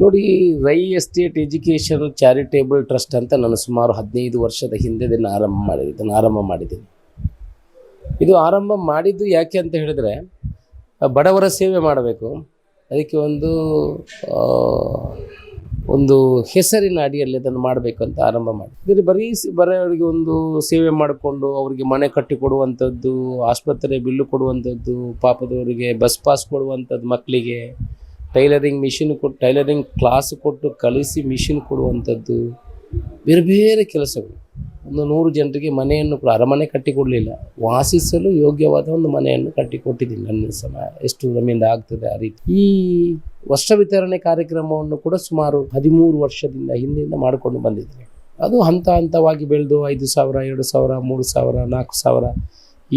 ನೋಡಿ, Rai estate education charitable trust ಅಂತ ನಾನು ಸುಮಾರು ಹದಿನೈದು ವರ್ಷದ ಹಿಂದೆ ಇದನ್ನು ಆರಂಭ ಮಾಡಿದೆ, ಇದನ್ನು ಆರಂಭ ಮಾಡಿದ್ದೀನಿ. ಇದು ಆರಂಭ ಮಾಡಿದ್ದು ಯಾಕೆ ಅಂತ ಹೇಳಿದ್ರೆ, ಬಡವರ ಸೇವೆ ಮಾಡಬೇಕು. ಅದಕ್ಕೆ ಒಂದು ಒಂದು ಹೆಸರಿನ ಅಡಿಯಲ್ಲಿ ಅದನ್ನು ಮಾಡಬೇಕು ಅಂತ ಆರಂಭ ಮಾಡಿ ಇದರಲ್ಲಿ ಬರೀ ಬರೋರಿಗೆ ಒಂದು ಸೇವೆ ಮಾಡಿಕೊಂಡು ಅವರಿಗೆ ಮನೆ ಕಟ್ಟಿ ಕೊಡುವಂಥದ್ದು, ಆಸ್ಪತ್ರೆ ಬಿಲ್ಲು ಕೊಡುವಂಥದ್ದು, ಪಾಪದವರಿಗೆ ಬಸ್ ಪಾಸ್ ಕೊಡುವಂಥದ್ದು ಮಕ್ಕಳಿಗೆ ಟೈಲರಿಂಗ್ ಮಿಷಿನ್ ಕೊಟ್ಟು ಟೈಲರಿಂಗ್ ಕ್ಲಾಸ್ ಕೊಟ್ಟು ಕಲಿಸಿ ಮಿಷಿನ್ ಕೊಡುವಂಥದ್ದು ಬೇರೆ ಬೇರೆ ಕೆಲಸಗಳು. ಒಂದು ನೂರು ಜನರಿಗೆ ಮನೆಯನ್ನು ಕೂಡ, ಅರಮನೆ ಕಟ್ಟಿಕೊಡಲಿಲ್ಲ. ವಾಸಿಸಲು ಯೋಗ್ಯವಾದ ಒಂದು ಮನೆಯನ್ನು ಕಟ್ಟಿಕೊಟ್ಟಿದ್ದೀನಿ ನನ್ನ ಸಮ ಎಷ್ಟು ನಮ್ಮಿಂದ ಆಗ್ತದೆ ಆ ರೀತಿ. ಈ ವರ್ಷ ವಿತರಣೆ ಕಾರ್ಯಕ್ರಮವನ್ನು ಕೂಡ ಸುಮಾರು ಹದಿಮೂರು ವರ್ಷದಿಂದ ಹಿಂದಿನಿಂದ ಮಾಡಿಕೊಂಡು ಬಂದಿದ್ದೀನಿ. ಅದು ಹಂತ ಹಂತವಾಗಿ ಬೆಳೆದು ಐದು ಸಾವಿರ, ಎರಡು ಸಾವಿರ, ಮೂರು ಸಾವಿರ, ನಾಲ್ಕು ಸಾವಿರ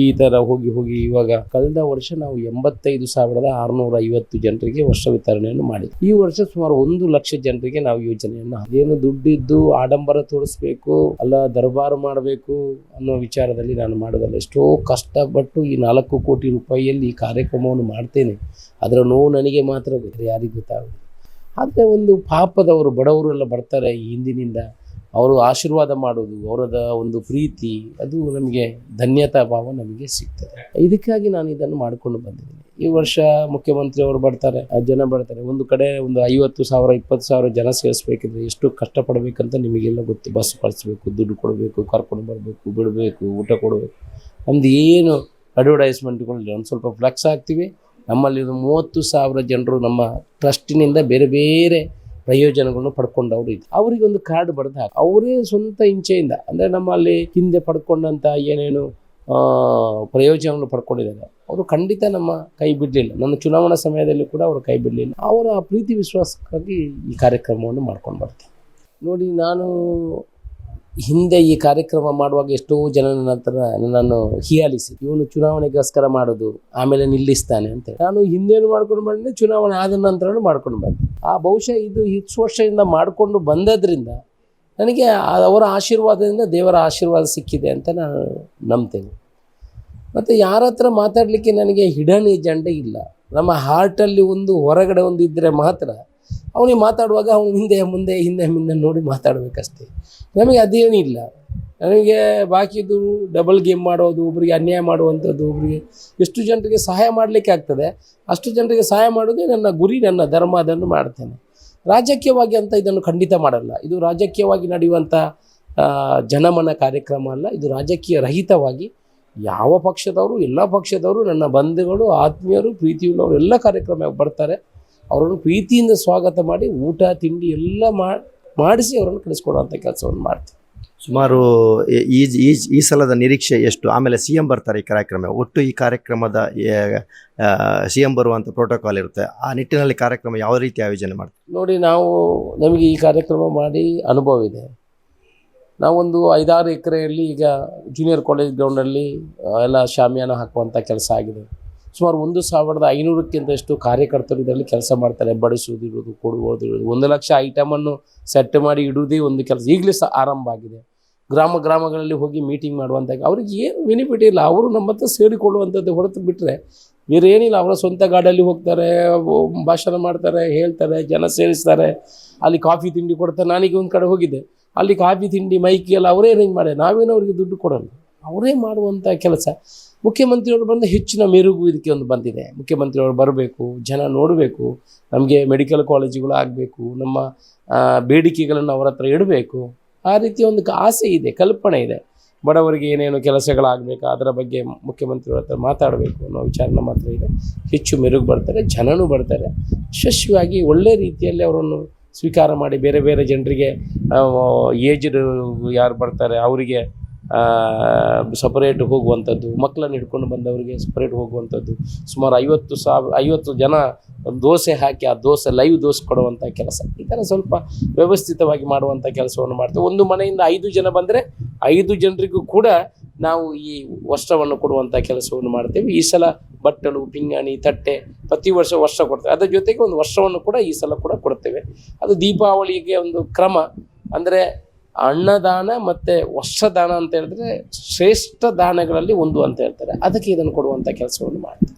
ಈ ಥರ ಹೋಗಿ ಹೋಗಿ ಇವಾಗ ಕಳೆದ ವರ್ಷ ನಾವು ಎಂಬತ್ತೈದು ಸಾವಿರದ ಆರುನೂರ ಐವತ್ತು ಜನರಿಗೆ ವರ್ಷ ವಿತರಣೆಯನ್ನು ಮಾಡಿದ್ವಿ. ಈ ವರ್ಷ ಸುಮಾರು ಒಂದು ಲಕ್ಷ ಜನರಿಗೆ ನಾವು ಯೋಜನೆಯನ್ನು ಏನು ದುಡ್ಡಿದ್ದು ಆಡಂಬರ ತೋರಿಸ್ಬೇಕು, ಅಲ್ಲ ದರ್ಬಾರು ಮಾಡಬೇಕು ಅನ್ನೋ ವಿಚಾರದಲ್ಲಿ ನಾನು ಮಾಡೋದಲ್ಲ ಎಷ್ಟೋ ಕಷ್ಟಪಟ್ಟು ಈ ನಾಲ್ಕು ಕೋಟಿ ರೂಪಾಯಿಯಲ್ಲಿ ಈ ಕಾರ್ಯಕ್ರಮವನ್ನು ಮಾಡ್ತೇನೆ. ಅದರ ನೋವು ನನಗೆ ಮಾತ್ರ ಗೊತ್ತಿದೆ ಯಾರಿಗೂ ಗೊತ್ತಾಗುತ್ತೆ ಆದರೆ ಒಂದು ಪಾಪದವರು ಬಡವರು ಎಲ್ಲ ಬರ್ತಾರೆ ಈ ಹಿಂದಿನಿಂದ. ಅವರು ಆಶೀರ್ವಾದ ಮಾಡೋದು, ಅವರದ ಒಂದು ಪ್ರೀತಿ, ಅದು ನಮಗೆ ಧನ್ಯತಾ ಭಾವ ನಮಗೆ ಸಿಗ್ತದೆ. ಇದಕ್ಕಾಗಿ ನಾನು ಇದನ್ನು ಮಾಡಿಕೊಂಡು ಬಂದಿದ್ದೀನಿ. ಈ ವರ್ಷ ಮುಖ್ಯಮಂತ್ರಿ ಅವರು ಬರ್ತಾರೆ ಜನ ಬರ್ತಾರೆ. ಒಂದು ಕಡೆ ಒಂದು ಐವತ್ತು ಸಾವಿರ, ಇಪ್ಪತ್ತು ಸಾವಿರ ಜನ ಸೇರಿಸ್ಬೇಕಿದ್ರೆ ಎಷ್ಟು ಕಷ್ಟಪಡಬೇಕಂತ ನಿಮಗೆಲ್ಲ ಗೊತ್ತು. ಬಸ್ ಕಳಿಸ್ಬೇಕು, ದುಡ್ಡು ಕೊಡಬೇಕು, ಕರ್ಕೊಂಡು ಬರಬೇಕು, ಬಿಡಬೇಕು, ಊಟ ಕೊಡಬೇಕು. ನಮ್ದು ಏನು ಅಡ್ವರ್ಟೈಸ್ಮೆಂಟ್ಗಳಿಲ್ಲ ಒಂದು ಸ್ವಲ್ಪ ಫ್ಲೆಕ್ಸ್ ಆಗ್ತೀವಿ. ನಮ್ಮಲ್ಲಿ ಒಂದು ಮೂವತ್ತು ಸಾವಿರ ಜನರು ನಮ್ಮ ಟ್ರಸ್ಟಿನಿಂದ ಬೇರೆ ಬೇರೆ ಪ್ರಯೋಜನಗಳನ್ನು ಪಡ್ಕೊಂಡವರು ಇದು ಅವರಿಗೆ ಒಂದು ಕಾರ್ಡ್ ಬರೆದು ಅವರೇ ಸ್ವಂತ ಇಂಚೆಯಿಂದ ಅಂದರೆ ನಮ್ಮಲ್ಲಿ ಹಿಂದೆ ಪಡ್ಕೊಂಡಂಥ ಏನೇನು ಪ್ರಯೋಜನವನ್ನು ಪಡ್ಕೊಂಡಿದ್ದಾರೆ. ಅವರು ಖಂಡಿತ ನಮ್ಮ ಕೈ ಬಿಡಲಿಲ್ಲ. ನನ್ನ ಚುನಾವಣಾ ಸಮಯದಲ್ಲಿ ಕೂಡ ಅವರು ಕೈ ಬಿಡಲಿಲ್ಲ. ಅವರ ಪ್ರೀತಿ ವಿಶ್ವಾಸಕ್ಕಾಗಿ ಈ ಕಾರ್ಯಕ್ರಮವನ್ನು ಮಾಡ್ಕೊಂಡು ಬರ್ತೀನಿ ನೋಡಿ, ನಾನು ಹಿಂದೆ ಈ ಕಾರ್ಯಕ್ರಮ ಮಾಡುವಾಗ ಎಷ್ಟೋ ಜನ ನಂತರ ನನ್ನನ್ನು ಹೀಯಾಲಿಸಿ ಇವನು ಚುನಾವಣೆಗೋಸ್ಕರ ಮಾಡೋದು, ಆಮೇಲೆ ನಿಲ್ಲಿಸ್ತಾನೆ ಅಂತ ನಾನು ಹಿಂದೇನು ಮಾಡ್ಕೊಂಡು ಬಂದೆ, ಚುನಾವಣೆ ಆದ ನಂತರನೂ ಮಾಡ್ಕೊಂಡು ಬಂದೆ. ಆ ಬಹುಶಃ ಇದು ಇಷ್ಟು ವರ್ಷದಿಂದ ಮಾಡಿಕೊಂಡು ಬಂದದ್ರಿಂದ ನನಗೆ ಅವರ ಆಶೀರ್ವಾದದಿಂದ ದೇವರ ಆಶೀರ್ವಾದ ಸಿಕ್ಕಿದೆ ಅಂತ ನಾನು ನಂಬ್ತೇನೆ. ಮತ್ತು ಯಾರ ಹತ್ರ ಮಾತಾಡಲಿಕ್ಕೆ ನನಗೆ ಹಿಡನ್ ಏಜೆಂಡೆ ಇಲ್ಲ. ನಮ್ಮ ಹಾರ್ಟಲ್ಲಿ ಒಂದು ಹೊರಗಡೆ ಒಂದು ಇದ್ದರೆ ಮಾತ್ರ ಅವನಿಗೆ ಮಾತಾಡುವಾಗ ಅವನು ಹಿಂದೆ, ಮುಂದೆ ಹಿಂದೆ, ಮುಂದೆ ನೋಡಿ ಮಾತಾಡಬೇಕಷ್ಟೇ. ನಮಗೆ ಅದೇನಿಲ್ಲ. ನನಗೆ ಬಾಕಿದು ಡಬಲ್ ಗೇಮ್ ಮಾಡೋದು ಒಬ್ಬರಿಗೆ ಅನ್ಯಾಯ ಮಾಡುವಂಥದ್ದು ಒಬ್ಬರಿಗೆ ಎಷ್ಟು ಜನರಿಗೆ ಸಹಾಯ ಮಾಡಲಿಕ್ಕೆ ಆಗ್ತದೆ, ಅಷ್ಟು ಜನರಿಗೆ ಸಹಾಯ ಮಾಡೋದೇ ನನ್ನ ಗುರಿ, ನನ್ನ ಧರ್ಮ, ಅದನ್ನು ಮಾಡ್ತೇನೆ. ರಾಜಕೀಯವಾಗಿ ಅಂತ ಇದನ್ನು ಖಂಡಿತ ಮಾಡಲ್ಲ. ಇದು ರಾಜಕೀಯವಾಗಿ ನಡೆಯುವಂಥ ಜನಮನ ಕಾರ್ಯಕ್ರಮ ಅಲ್ಲ. ಇದು ರಾಜಕೀಯ ರಹಿತವಾಗಿ ಯಾವ ಪಕ್ಷದವರು, ಎಲ್ಲ ಪಕ್ಷದವರು, ನನ್ನ ಬಂಧುಗಳು, ಆತ್ಮೀಯರು, ಪ್ರೀತಿಯುಳ್ಳವರು ಎಲ್ಲ ಕಾರ್ಯಕ್ರಮ ಬರ್ತಾರೆ. ಅವರನ್ನು ಪ್ರೀತಿಯಿಂದ ಸ್ವಾಗತ ಮಾಡಿ ಊಟ ತಿಂಡಿ ಎಲ್ಲ ಮಾಡಿಸಿ ಅವರನ್ನು ಕಳಿಸ್ಕೊಡುವಂಥ ಕೆಲಸವನ್ನು ಮಾಡ್ತೀವಿ. ಸುಮಾರು ಈ- ಈ ಈ ಸಲದ ನಿರೀಕ್ಷೆ ಎಷ್ಟು? ಆಮೇಲೆ ಸಿ ಎಂ ಬರ್ತಾರೆ ಈ ಕಾರ್ಯಕ್ರಮ ಒಟ್ಟು ಈ ಕಾರ್ಯಕ್ರಮದ ಸಿ ಎಂ ಬರುವಂಥ ಪ್ರೋಟೋಕಾಲ್ ಇರುತ್ತೆ. ಆ ನಿಟ್ಟಿನಲ್ಲಿ ಕಾರ್ಯಕ್ರಮ ಯಾವ ರೀತಿ ಆಯೋಜನೆ ಮಾಡ್ತೀವಿ ನೋಡಿ ನಾವು ನಮಗೆ ಈ ಕಾರ್ಯಕ್ರಮ ಮಾಡಿ ಅನುಭವ ಇದೆ. ನಾವೊಂದು ಐದಾರು ಎಕರೆಯಲ್ಲಿ ಈಗ ಜೂನಿಯರ್ ಕಾಲೇಜ್ ಗ್ರೌಂಡಲ್ಲಿ ಎಲ್ಲ ಶಾಮಿಯಾನ ಹಾಕುವಂಥ ಕೆಲಸ ಆಗಿದೆ. ಸುಮಾರು ಒಂದು ಸಾವಿರದ ಐನೂರಕ್ಕಿಂತ ಎಷ್ಟು ಕಾರ್ಯಕರ್ತರು ಇದರಲ್ಲಿ ಕೆಲಸ ಮಾಡ್ತಾರೆ ಬಡಿಸೋದು ಇಡೋದು ಕೊಡುವುದು ಇಡೋದು ಒಂದು ಲಕ್ಷ ಐಟಮನ್ನು ಸೆಟ್ ಮಾಡಿ ಇಡುವುದೇ ಒಂದು ಕೆಲಸ. ಈಗಲೇ ಸಹ ಆರಂಭ ಆಗಿದೆ. ಗ್ರಾಮ ಗ್ರಾಮಗಳಲ್ಲಿ ಹೋಗಿ ಮೀಟಿಂಗ್ ಮಾಡುವಂಥ ಅವ್ರಿಗೆ ಏನು ಬೆನಿಫಿಟ್ ಇಲ್ಲ. ಅವರು ನಮ್ಮ ಹತ್ರ ಸೇರಿಕೊಳ್ಳುವಂಥದ್ದು ಹೊರತು ಬಿಟ್ಟರೆ ಬೇರೆ ಏನಿಲ್ಲ. ಅವರ ಸ್ವಂತ ಗಾಡಲ್ಲಿ ಹೋಗ್ತಾರೆ ಭಾಷಣ ಮಾಡ್ತಾರೆ, ಹೇಳ್ತಾರೆ, ಜನ ಸೇರಿಸ್ತಾರೆ. ಅಲ್ಲಿ ಕಾಫಿ ತಿಂಡಿ ಕೊಡ್ತಾರೆ. ನಾನೀಗ ಒಂದು ಕಡೆ ಹೋಗಿದ್ದೆ. ಅಲ್ಲಿ ಕಾಫಿ ತಿಂಡಿ ಮೈಕಿ ಎಲ್ಲ ಅವರೇ ಅರೇಂಜ್ ಮಾಡಿ ನಾವೇನು ಅವರಿಗೆ ದುಡ್ಡು ಕೊಡಲ್ಲ. ಅವರೇ ಮಾಡುವಂಥ ಕೆಲಸ. ಮುಖ್ಯಮಂತ್ರಿಯವರು ಬಂದು ಹೆಚ್ಚಿನ ಮೆರುಗು ಇದಕ್ಕೆ ಒಂದು ಬಂದಿದೆ. ಮುಖ್ಯಮಂತ್ರಿಯವರು ಬರಬೇಕು, ಜನ ನೋಡಬೇಕು, ನಮಗೆ ಮೆಡಿಕಲ್ ಕಾಲೇಜುಗಳು ಆಗಬೇಕು, ನಮ್ಮ ಬೇಡಿಕೆಗಳನ್ನು ಅವರ ಹತ್ರ ಇಡಬೇಕು. ಆ ರೀತಿಯ ಒಂದು ಆಸೆ ಇದೆ, ಕಲ್ಪನೆ ಇದೆ. ಬಡವರಿಗೆ ಏನೇನು ಕೆಲಸಗಳಾಗಬೇಕು, ಅದರ ಬಗ್ಗೆ ಮುಖ್ಯಮಂತ್ರಿಗಳ ಹತ್ರ ಮಾತಾಡಬೇಕು ಅನ್ನೋ ವಿಚಾರ ನಮ್ಮ ಹತ್ರ ಇದೆ. ಹೆಚ್ಚು ಮೆರುಗು ಬರ್ತಾರೆ, ಜನನೂ ಬರ್ತಾರೆ. ಯಶಸ್ವಿಯಾಗಿ ಒಳ್ಳೆ ರೀತಿಯಲ್ಲಿ ಅವರನ್ನು ಸ್ವೀಕಾರ ಮಾಡಿ, ಬೇರೆ ಬೇರೆ ಜನರಿಗೆ ಏಜ್ಡ್ ಯಾರು ಬರ್ತಾರೆ, ಅವರಿಗೆ ಸಪರೇಟ್ ಹೋಗುವಂಥದ್ದು ಮಕ್ಕಳನ್ನು ಹಿಡ್ಕೊಂಡು ಬಂದವರಿಗೆ ಸಪರೇಟ್ ಹೋಗುವಂಥದ್ದು. ಸುಮಾರು ಐವತ್ತು ಸಾವಿರ, ಐವತ್ತು ಜನ ದೋಸೆ ಹಾಕಿ ಆ ದೋಸೆ ಲೈವ್ ದೋಸೆ ಕೊಡುವಂಥ ಕೆಲಸ. ಈ ಥರ ಸ್ವಲ್ಪ ವ್ಯವಸ್ಥಿತವಾಗಿ ಮಾಡುವಂಥ ಕೆಲಸವನ್ನು ಮಾಡ್ತೇವೆ. ಒಂದು ಮನೆಯಿಂದ ಐದು ಜನ ಬಂದರೆ ಐದು ಜನರಿಗೂ ಕೂಡ ನಾವು ಈ ವಸ್ತ್ರವನ್ನು ಕೊಡುವಂಥ ಕೆಲಸವನ್ನು ಮಾಡ್ತೇವೆ. ಈ ಸಲ ಬಟ್ಟಲು, ಪಿಂಗಾಣಿ, ತಟ್ಟೆ ಪ್ರತಿ ವರ್ಷ ವರ್ಷ ಕೊಡ್ತೇವೆ. ಅದರ ಜೊತೆಗೆ ಒಂದು ವರ್ಷವನ್ನು ಕೂಡ ಈ ಸಲ ಕೂಡ ಕೊಡ್ತೇವೆ. ಅದು ದೀಪಾವಳಿಗೆ ಒಂದು ಕ್ರಮ. ಅಂದರೆ ಅನ್ನದಾನ ಮತ್ತು ವಸ್ತ್ರದಾನ ಅಂತ ಹೇಳಿದ್ರೆ ಶ್ರೇಷ್ಠ ದಾನಗಳಲ್ಲಿ ಒಂದು ಅಂತ ಹೇಳ್ತಾರೆ. ಅದಕ್ಕೆ ಇದನ್ನು ಕೊಡುವಂಥ ಕೆಲಸವನ್ನು ಮಾಡ್ತೇವೆ